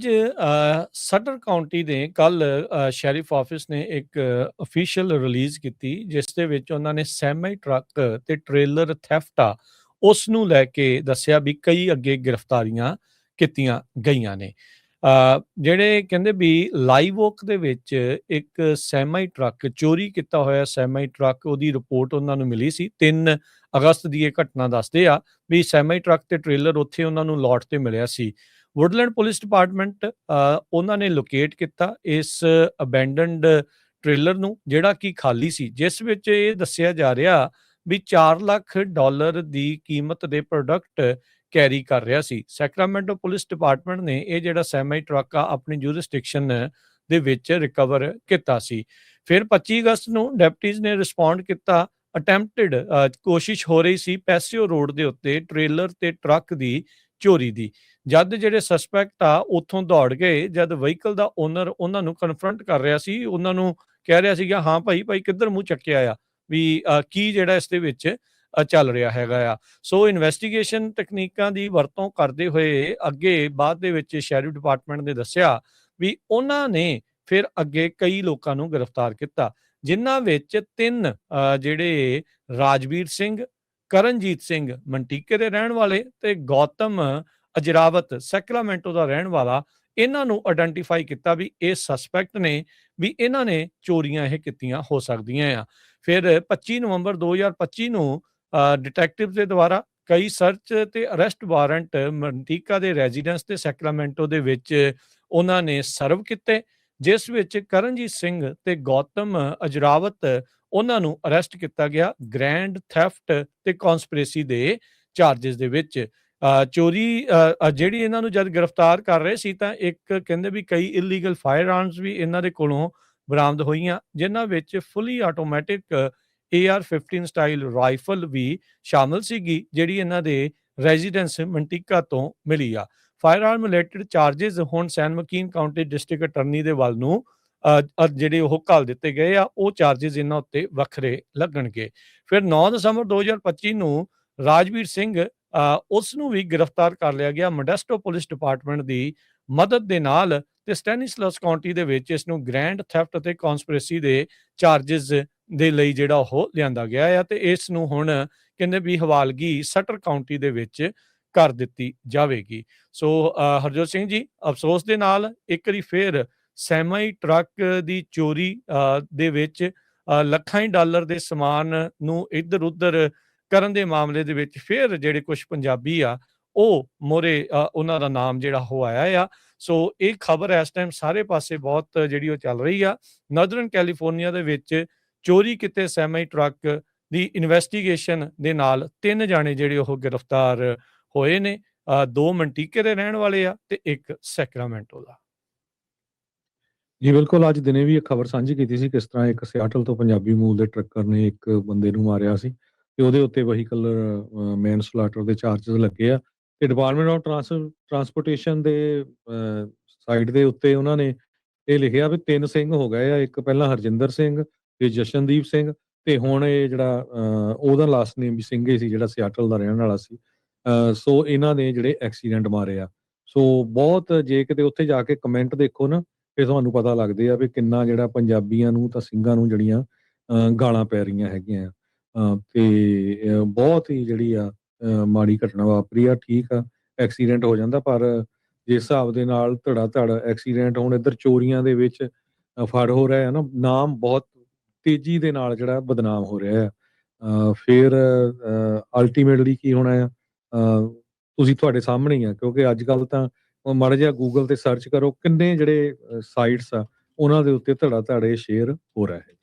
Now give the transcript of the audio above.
ਅੱਜ ਅ, ਸਟਰ ਕਾਉਂਟੀ ਦੇ ਕੱਲ ਸ਼ੈਰਿਫ ਆਫਿਸ ਨੇ ਇੱਕ ਅਫੀਸ਼ੀਅਲ ਰਿਲੀਜ਼ ਕੀਤੀ ਜਿਸ ਦੇ ਵਿੱਚ ਉਹਨਾਂ ਨੇ ਸੈਮੀ ਟਰੱਕ ਤੇ ਟ੍ਰੇਲਰ ਥੈਫਟ ਆ ਉਸ ਨੂੰ ਲੈ ਕੇ ਦੱਸਿਆ ਵੀ ਕਈ ਅੱਗੇ ਗ੍ਰਿਫਤਾਰੀਆਂ ਕੀਤੀਆਂ ਗਈਆਂ ਨੇ। ਅ, ਜਿਹੜੇ ਕਹਿੰਦੇ ਵੀ ਲਾਈਵ ਓਕ ਦੇ ਵਿੱਚ ਇੱਕ ਸੈਮੀ ਟਰੱਕ ਚੋਰੀ ਕੀਤਾ ਹੋਇਆ ਸੈਮੀ ਟਰੱਕ ਉਹਦੀ ਰਿਪੋਰਟ ਉਹਨਾਂ ਨੂੰ ਮਿਲੀ ਸੀ। 3 ਅਗਸਤ ਦੀ ਇਹ ਘਟਨਾ ਦੱਸਦੇ ਆ ਵੀ ਸੈਮੀ ਟਰੱਕ ਤੇ ਟ੍ਰੇਲਰ ਉੱਥੇ ਉਹਨਾਂ ਨੂੰ ਲੋਟ ਤੇ ਮਿਲਿਆ ਸੀ। ਵੁੱਡਲੈਂਡ ਪੁਲਿਸ ਡਿਪਾਰਟਮੈਂਟ ਉਹਨਾਂ ਨੇ ਲੋਕੇਟ ਕੀਤਾ ਇਸ ਅਬੈਂਡਨਡ ਟ੍ਰੇਲਰ ਨੂੰ, ਜਿਹੜਾ ਕਿ ਖਾਲੀ ਸੀ, ਜਿਸ ਵਿੱਚ ਇਹ ਦੱਸਿਆ ਜਾ ਰਿਹਾ ਵੀ 4 ਲੱਖ ਡਾਲਰ ਦੀ ਕੀਮਤ ਦੇ ਪ੍ਰੋਡਕਟ ਕੈਰੀ ਕਰ ਰਿਹਾ ਸੀ। ਸੈਕਰਾਮੈਂਟੋ ਪੁਲਿਸ ਡਿਪਾਰਟਮੈਂਟ ਨੇ ਇਹ ਜਿਹੜਾ ਸੈਮੀ ਟਰੱਕ ਆ, ਆਪਣੀ ਜੂਰਿਸਡਿਕਸ਼ਨ ਦੇ ਵਿੱਚ ਰਿਕਵਰ ਕੀਤਾ ਸੀ। ਫਿਰ 25 ਅਗਸਤ ਨੂੰ ਡੈਪਟੀਜ਼ ਨੇ ਰਿਸਪੌਂਡ ਕੀਤਾ ਅਟੈਂਪਟਡ ਕੋਸ਼ਿਸ਼ ਹੋ ਰਹੀ ਸੀ ਪੈਸਿਓ ਰੋਡ ਦੇ ਉੱਤੇ ਟ੍ਰੇਲਰ ਤੇ ਟਰੱਕ ਦੀ ਚੋਰੀ ਦੀ। ਜਦ ਜਿਹੜੇ ਸਸਪੈਕਟ ਆ ਉੱਥੋਂ ਦੌੜ ਗਏ ਜਦ ਵਹੀਕਲ ਦਾ ਓਨਰ ਉਹਨਾਂ ਨੂੰ ਕਨਫਰੰਟ ਕਰ ਰਿਹਾ ਸੀ ਉਹਨਾਂ ਨੂੰ ਕਹਿ ਰਿਹਾ ਸੀਗਾ ਹਾਂ ਭਾਈ ਭਾਈ ਕਿੱਧਰ ਮੂੰਹ ਚੱਕਿਆ ਆ? ਵੀ ਕੀ ਜਿਹੜਾ ਇਸ ਦੇ ਵਿੱਚ ਚੱਲ ਰਿਹਾ ਹੈਗਾ ਆ? ਸੋ ਇਨਵੈਸਟੀਗੇਸ਼ਨ ਤਕਨੀਕਾਂ ਦੀ ਵਰਤੋਂ ਕਰਦੇ ਹੋਏ ਅੱਗੇ ਬਾਅਦ ਦੇ ਵਿੱਚ ਸ਼ੈਰਿਫ ਡਿਪਾਰਟਮੈਂਟ ਨੇ ਦੱਸਿਆ ਵੀ ਉਹਨਾਂ ਨੇ ਫਿਰ ਅੱਗੇ ਕਈ ਲੋਕਾਂ ਨੂੰ ਗ੍ਰਿਫਤਾਰ ਕੀਤਾ ਜਿਨ੍ਹਾਂ ਵਿੱਚ ਤਿੰਨ ਅ, ਜਿਹੜੇ ਰਾਜਵੀਰ ਸਿੰਘ ਕਰਨਜੀਤ ਸਿੰਘ ਮੰਟੀਕੇ ਦੇ ਰਹਿਣ ਵਾਲੇ ਤੇ ਗੌਤਮ ਅਜਰਾਵਤ ਸੈਕਲਾਮੈਂਟੋ ਦਾ ਰਹਿਣ ਵਾਲਾ, ਇਹਨਾਂ ਨੂੰ ਆਇਡੈਂਟੀਫਾਈ ਕੀਤਾ ਵੀ ਇਹ ਸਸਪੈਕਟ ਨੇ ਵੀ ਇਹਨਾਂ ਨੇ ਚੋਰੀਆਂ ਇਹ ਕੀਤੀਆਂ ਹੋ ਸਕਦੀਆਂ ਆ। ਫਿਰ 25 ਨਵੰਬਰ 2025 ਨੂੰ ਡਿਟੈਕਟਿਵ ਦੇ ਦੁਆਰਾ ਕਈ ਸਰਚ ਤੇ ਅਰੈਸਟ ਵਾਰੰਟ ਮੰਟੀਕਾ ਦੇ ਰੈਜ਼ੀਡੈਂਸ ਤੇ ਸੈਕਲਾਮੈਂਟੋ ਦੇ ਵਿੱਚ ਉਹਨਾਂ ਨੇ ਸਰਵ ਕੀਤੇ, ਜਿਸ ਵਿੱਚ ਕਰਨਜੀਤ ਸਿੰਘ ਤੇ ਗੌਤਮ ਅਜਰਾਵਤ ਉਹਨਾਂ ਨੂੰ ਅਰੈਸਟ ਕੀਤਾ ਗਿਆ ਗ੍ਰੈਂਡ ਥੈਫਟ ਤੇ ਕਨਸਪੀਰੇਸੀ ਦੇ ਚਾਰजेस ਦੇ ਵਿੱਚ। ਚੋਰੀ ਜਿਹੜੀ ਇਹਨਾਂ ਨੂੰ ਜਦ ਗ੍ਰਿਫਤਾਰ ਕਰ ਰਹੇ ਸੀ ਤਾਂ ਇੱਕ ਕਹਿੰਦੇ ਵੀ ਕਈ ਇਲੀਗਲ ਫਾਇਰ ਆਰਮਸ ਵੀ ਇਹਨਾਂ ਦੇ ਕੋਲੋਂ ਬਰਾਮਦ ਹੋਈਆਂ, ਜਿਨ੍ਹਾਂ ਵਿੱਚ fully automatic AR15 style rifle ਵੀ ਸ਼ਾਮਲ ਸੀਗੀ, ਜਿਹੜੀ ਇਹਨਾਂ ਦੇ ਰੈਜ਼ੀਡੈਂਸ ਮੰਟਿਕਾ ਤੋਂ ਮਿਲੀ ਆ। ਫਾਇਰ ਆਰਮ ਰਿਲੇਟਡ ਚਾਰजेस ਹੁਣ San Joaquin county district attorney ਦੇ ਵੱਲ ਨੂੰ ਜਿਹੜੇ ਉਹ ਘਾਲ ਦਿੱਤੇ ਗਏ ਆ, ਉਹ ਚਾਰजेस ਇਹਨਾਂ ਉੱਤੇ ਵੱਖਰੇ ਲੱਗਣਗੇ। ਫਿਰ 9 ਦਸੰਬਰ 2025 ਨੂੰ ਰਾਜਵੀਰ ਸਿੰਘ ਉਸ ਨੂੰ ਵੀ ਗ੍ਰਿਫਤਾਰ ਕਰ ਲਿਆ ਗਿਆ ਮੋਡੈਸਟੋ ਪੁਲਿਸ ਡਿਪਾਰਟਮੈਂਟ ਦੀ ਮਦਦ ਦੇ ਨਾਲ ਤੇ ਸਟੈਨਿਸਲਸ ਕਾਉਂਟੀ ਦੇ ਵਿੱਚ ਇਸ ਨੂੰ ਗ੍ਰੈਂਡ ਥੈਫਟ ਅਤੇ ਕਨਸਪੀਰੇਸੀ ਦੇ ਚਾਰजेस ਦੇ ਲਈ ਜਿਹੜਾ ਉਹ ਲਿਆਂਦਾ ਗਿਆ ਹੈ ਤੇ ਇਸ ਨੂੰ ਹੁਣ ਕਹਿੰਦੇ ਵੀ ਹਵਾਲਗੀ ਸਟਰ ਕਾਉਂਟੀ ਦੇ ਵਿੱਚ ਕਰ ਦਿੱਤੀ ਜਾਵੇਗੀ। ਸੋ ਹਰਜੋਤ ਸਿੰਘ ਜੀ ਅਫਸੋਸ ਦੇ ਨਾਲ ਇੱਕ ਵਾਰੀ ਫੇਰ ਸੈਮਾਈ ਟਰੱਕ ਦੀ ਚੋਰੀ ਅ, ਦੇ ਵਿੱਚ ਲੱਖਾਂ ਹੀ ਡਾਲਰ ਦੇ ਸਮਾਨ ਨੂੰ ਇੱਧਰ ਉੱਧਰ ਕਰਨ ਦੇ ਮਾਮਲੇ ਦੇ ਵਿੱਚ ਫਿਰ ਜਿਹੜੇ ਕੁਝ ਪੰਜਾਬੀ ਆ, ਉਹ ਮੋਰੇ ਉਹਨਾਂ ਦਾ ਨਾਮ ਜਿਹੜਾ ਹੋ ਆਇਆ ਆ। ਸੋ ਇਹ ਖਬਰ ਇਸ ਟਾਈਮ ਸਾਰੇ ਪਾਸੇ ਬਹੁਤ ਜਿਹੜੀ ਉਹ ਚੱਲ ਰਹੀ ਆ। ਨਾਰਦਰਨ ਕੈਲੀਫੋਰਨੀਆ ਦੇ ਵਿੱਚ ਚੋਰੀ ਕੀਤੇ ਸੈਮੀ ਟਰੱਕ ਦੀ ਇਨਵੈਸਟੀਗੇਸ਼ਨ ਦੇ ਨਾਲ ਤਿੰਨ ਜਾਣੇ ਜਿਹੜੇ ਉਹ ਗ੍ਰਿਫਤਾਰ ਹੋਏ ਨੇ। ਦੋ ਮੰਟੀਕੇ ਦੇ ਰਹਿਣ ਵਾਲੇ ਆ ਤੇ ਇੱਕ ਸੈਕਰਾਮੈਂਟੋ ਦਾ। ਜੀ, ਬਿਲਕੁਲ ਅੱਜ ਦਿਨੇ ਵੀ ਇਹ ਖਬਰ ਸਾਂਝੀ ਕੀਤੀ ਸੀ ਕਿਸ ਤਰ੍ਹਾਂ ਇੱਕ ਸਿਆਟਲ ਤੋਂ ਪੰਜਾਬੀ ਮੂਲ ਦੇ ਟਰੱਕਰ ਨੇ ਇੱਕ ਬੰਦੇ ਨੂੰ ਮਾਰਿਆ ਸੀ। ਤੇ ਉਹਦੇ ਉੱਤੇ ਵਹੀਕਲ ਮੈਨ ਸਲਾਟਰ ਦੇ ਚਾਰजेस ਲੱਗੇ ਆ ਤੇ ਡਿਪਾਰਟਮੈਂਟ ਆਫ ਟਰਾਂਸਪੋਰਟੇਸ਼ਨ ਦੇ ਸਾਈਟ ਦੇ ਉੱਤੇ ਉਹਨਾਂ ਨੇ ਇਹ ਲਿਖਿਆ ਵੀ ਤਿੰਨ ਸਿੰਘ ਹੋ ਗਏ ਆ ਇੱਕ ਪਹਿਲਾਂ ਹਰਜਿੰਦਰ ਸਿੰਘ ਤੇ ਜਸ਼ਨਦੀਪ ਸਿੰਘ ਤੇ ਹੁਣ ਇਹ ਜਿਹੜਾ ਅਹ, ਉਹਦਾ ਲਾਸਟ ਨੇਮ ਵੀ ਸਿੰਘ ਹੀ ਸੀ ਜਿਹੜਾ ਸਿਆਟਲ ਦਾ ਰਹਿਣ ਵਾਲਾ ਸੀ। ਅਹ, ਸੋ ਇਹਨਾਂ ਨੇ ਜਿਹੜੇ ਐਕਸੀਡੈਂਟ ਮਾਰੇ ਆ। ਸੋ ਬਹੁਤ ਜੇ ਕਿਤੇ ਉੱਥੇ ਜਾ ਕੇ ਕਮੈਂਟ ਦੇਖੋ ਨਾ ਫਿਰ ਤੁਹਾਨੂੰ ਪਤਾ ਲੱਗਦੇ ਆ ਵੀ ਕਿੰਨਾ ਜਿਹੜਾ ਪੰਜਾਬੀਆਂ ਨੂੰ ਤਾਂ ਸਿੰਘਾਂ ਨੂੰ ਜਿਹੜੀਆਂ ਅਹ, ਗਾਲਾਂ ਪੈ ਰਹੀਆਂ ਹੈਗੀਆਂ ਆ। ਤੇ ਬਹੁਤ ਹੀ ਜਿਹੜੀ ਆ ਮਾੜੀ ਘਟਨਾ ਵਾਪਰੀ ਆ, ਠੀਕ ਆ, ਐਕਸੀਡੈਂਟ ਹੋ ਜਾਂਦਾ, ਪਰ ਜਿਸ ਹਿਸਾਬ ਦੇ ਨਾਲ ਧੜਾ ਧੜ ਐਕਸੀਡੈਂਟ ਹੁਣ ਇੱਧਰ ਚੋਰੀਆਂ ਦੇ ਵਿੱਚ ਫੜ ਹੋ ਰਿਹਾ ਹੈ ਨਾ, ਨਾਮ ਬਹੁਤ ਤੇਜ਼ੀ ਦੇ ਨਾਲ ਜਿਹੜਾ ਬਦਨਾਮ ਹੋ ਰਿਹਾ ਹੈ ਫਿਰ ਅਲਟੀਮੇਟਲੀ ਕੀ ਹੋਣਾ ਆ? ਤੁਸੀਂ ਤੁਹਾਡੇ ਸਾਹਮਣੇ ਹੀ ਆ, ਕਿਉਂਕਿ ਅੱਜ ਕੱਲ ਤਾਂ ਉਹ ਮਾੜਾ ਜਿਹਾ ਗੂਗਲ ਤੇ ਸਰਚ ਕਰੋ ਕਿੰਨੇ ਜਿਹੜੇ ਸਾਈਟਸ ਆ, ਉਹਨਾਂ ਦੇ ਉੱਤੇ ਧੜਾ ਧੜੇ ਸ਼ੇਅਰ ਹੋ ਰਿਹਾ ਹੈ।